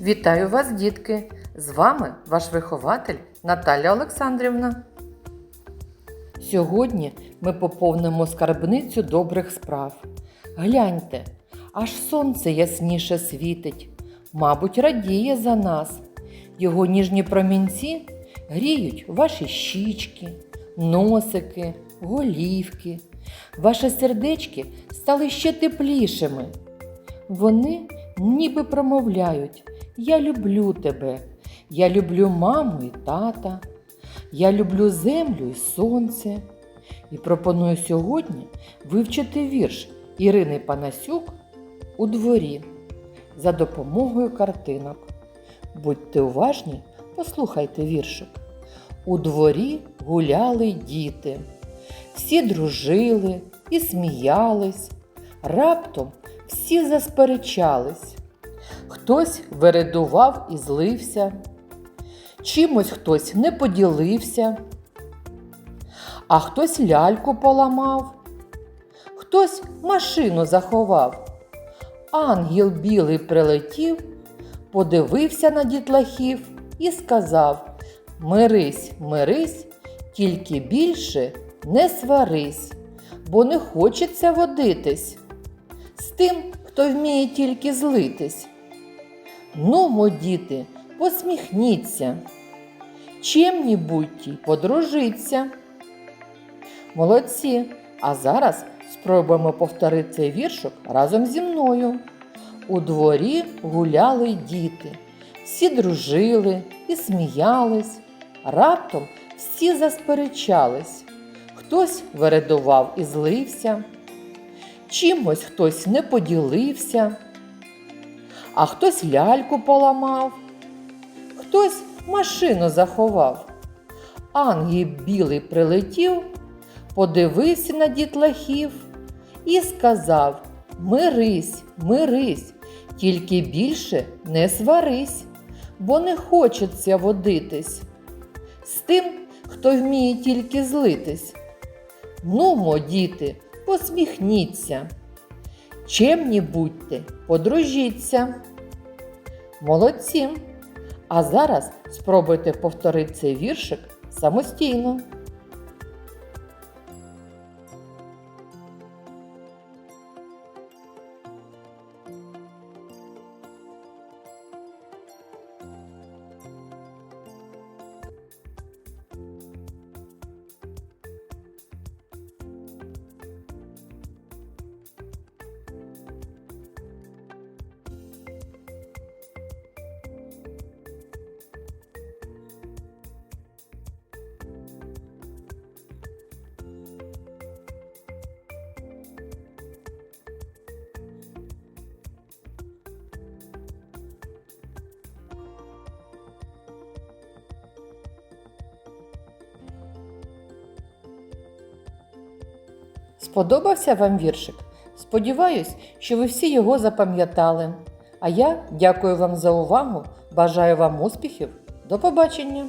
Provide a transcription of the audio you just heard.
Вітаю вас, дітки! З вами ваш вихователь Наталя Олександрівна. Сьогодні ми поповнимо скарбницю добрих справ. Гляньте, аж сонце ясніше світить, мабуть, радіє за нас. Його ніжні промінці гріють ваші щічки, носики, голівки. Ваші сердечки стали ще теплішими. Вони ніби промовляють: Я люблю тебе, я люблю маму і тата, я люблю землю і сонце. І пропоную сьогодні вивчити вірш Ірини Панасюк у дворі за допомогою картинок. Будьте уважні, послухайте віршик. У дворі гуляли діти, всі дружили і сміялись, раптом всі засперечались. Хтось вередував і злився, чимось хтось не поділився, а хтось ляльку поламав, хтось машину заховав. Ангел білий прилетів, подивився на дітлахів і сказав Мирись, мирись, тільки більше не сварись, бо не хочеться водитись з тим, хто вміє тільки злитись. Ну, мо, діти, посміхніться, чемні будьте, й подружиться. Молодці! А зараз спробуємо повторити цей віршок разом зі мною. У дворі гуляли діти, всі дружили і сміялись. Раптом всі засперечались. Хтось вередував і злився, чимось хтось не поділився, а хтось ляльку поламав, хтось машину заховав. Ангел білий прилетів, подивився на дітлахів і сказав Мирись, мирись, тільки більше не сварись, бо не хочеться водитись. З тим, хто вміє тільки злитись. Ну, мо, діти, посміхніться. Чемні будьте, подружіться. Молодці. А зараз спробуйте повторити цей віршик самостійно. Сподобався вам віршик? Сподіваюсь, що ви всі його запам'ятали. А я дякую вам за увагу, бажаю вам успіхів. До побачення!